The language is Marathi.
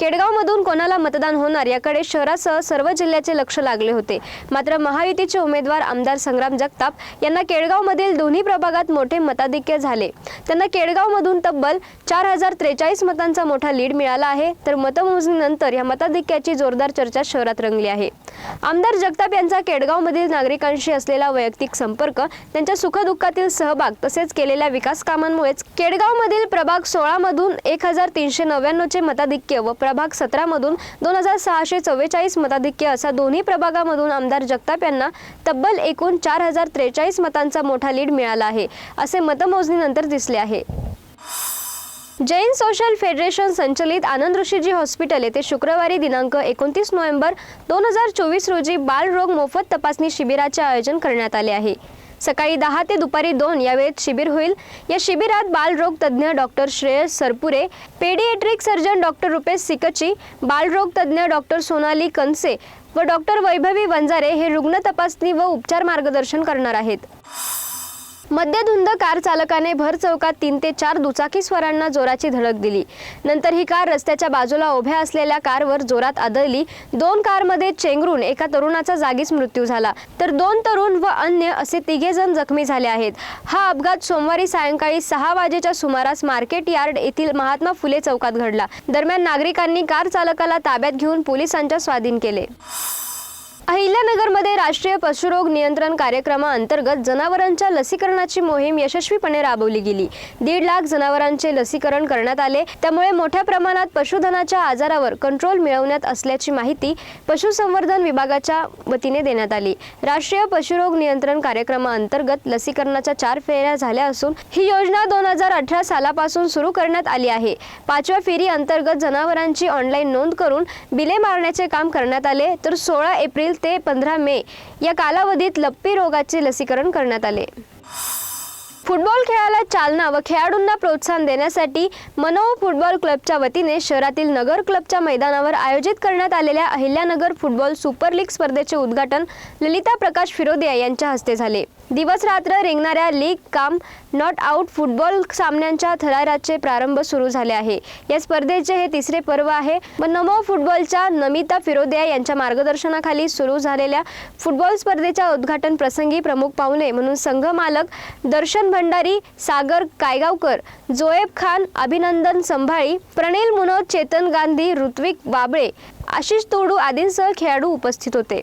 केडगावमधून कोणाला मतदान होणार याकडे शहरासह सर्व जिल्ह्याचे लक्ष लागले होते. मात्र महायुतीचे उमेदवार आमदार संग्राम जगताप यांना केडगावमधील दोन्ही प्रभागात मोठे मताधिक्य झाले. त्यांना केडगावमधून तब्बल चार हजार त्रेचाळीस मतांचा मोठा लीड मिळाला आहे. तर मतमोजणीनंतर या मताधिक्याची जोरदार चर्चा शहरात रंगली आहे. आमदार जगताप यांचा केडगावमधील नागरिकांशी असलेला वैयक्तिक संपर्क त्यांच्या सुखदुःखातील सहभाग तसेच केलेल्या विकास कामांमुळेच केडगावमधील प्रभाग सोळामधून एक हजार तीनशे नव्याण्णवचे मताधिक्य व प्रभाग सतरामधून दोन हजार सहाशे चव्वेचाळीस मताधिक्य असा दोन्ही प्रभागामधून आमदार जगताप यांना तब्बल एकूण चार हजार त्रेचाळीस मतांचा मोठा लीड मिळाला आहे असे मतमोजणीनंतर दिसले आहे. जैन सोशल फेडरेशन संचलित आनंद ऋषीजी हॉस्पिटल येथे शुक्रवारी दिनांक एकोणतीस नोव्हेंबर दोन हजार चोवीस रोजी बालरोग मोफत तपासणी शिबिराचे आयोजन करण्यात आले आहे. सकाळी दहा ते दुपारी दोन या वेळेत शिबिर होईल. या शिबिरात बालरोग तज्ज्ञ doctor Shreyas Sarpure pediatric surgeon doctor Rupesh Sikchi बालरोग तज्ज्ञ डॉक्टर सोनाली कनसे व डॉक्टर वैभवी वंजारे हे रुग्ण तपासणी व उपचार मार्गदर्शन करणार आहेत. मद्यधुंद कार चालकाने भर चौकात तीन ते चार दुचाकी स्वारांना जोराची धडक दिली. नंतर ही कार रस्त्याच्या बाजूला उभ्या असलेल्या कारवर जोरात आदळली. दोन कारमध्ये चेंगरून एका तरुणाचा जागीच मृत्यू झाला. तर दोन तरुण व अन्य असे तिघे जण जखमी झाले आहेत. हा अपघात सोमवारी सायंकाळी सहा वाजेच्या सुमारास मार्केट यार्ड येथील महात्मा फुले चौकात घडला. दरम्यान नागरिकांनी कार चालकाला ताब्यात घेऊन पोलिसांच्या स्वाधीन केले. अहिल्यानगरमध्ये राष्ट्रीय पशुरोग नियंत्रण कार्यक्रमाअंतर्गत जनावरांच्या लसीकरणाची मोहीम यशस्वीपणे राबवली गेली. दीड लाख जनावरांचे लसीकरण करण्यात आले. त्यामुळे मोठ्या प्रमाणात पशुधनाच्या आजारावर कंट्रोल मिळवण्यात असल्याची माहिती पशुसंवर्धन विभागाच्या वतीने देण्यात आली. राष्ट्रीय पशुरोग नियंत्रण कार्यक्रमाअंतर्गत लसीकरणाच्या चार फेऱ्या झाल्या असून ही योजना दोन हजार अठरा सालापासून सुरू करण्यात आली आहे. पाचव्या फेरी अंतर्गत जनावरांची ऑनलाईन नोंद करून बिले मारण्याचे काम करण्यात आले. तर सोळा एप्रिल ते पंधरा मे या कालावधीत लप्पी रोगाचे लसीकरण करण्यात आले. फुटबॉल खेळाला चालना व खेळाडूंना प्रोत्साहन देण्यासाठी मनो फुटबॉल क्लबच्या वतीने शहरातील नगर क्लबच्या मैदानावर आयोजित करण्यात आलेल्या अहिल्यानगर फुटबॉल सुपर लीग स्पर्धेचे उद्घाटन ललिता प्रकाश फिरोदिया यांच्या हस्ते झाले. दिवस रात्र रिंगणाऱ्या लीग काम नॉट आउट फुटबॉल सामन्यांच्या थराराचे प्रारंभ सुरू झाले आहे. या स्पर्धेचे हे तिसरे पर्व आहे. व नमो फुटबॉलच्या नमिता फिरोदिया यांच्या मार्गदर्शनाखाली सुरू झालेल्या फुटबॉल स्पर्धेच्या उद्घाटन प्रसंगी प्रमुख पाहुणे म्हणून संघ मालक दर्शन भंडारी सागर कायगावकर जोएब खान अभिनंदन संभाळी प्रणील मुनोद चेतन गांधी ऋत्विक बाबळे आशिष तोडू आदींसह खेळाडू उपस्थित होते.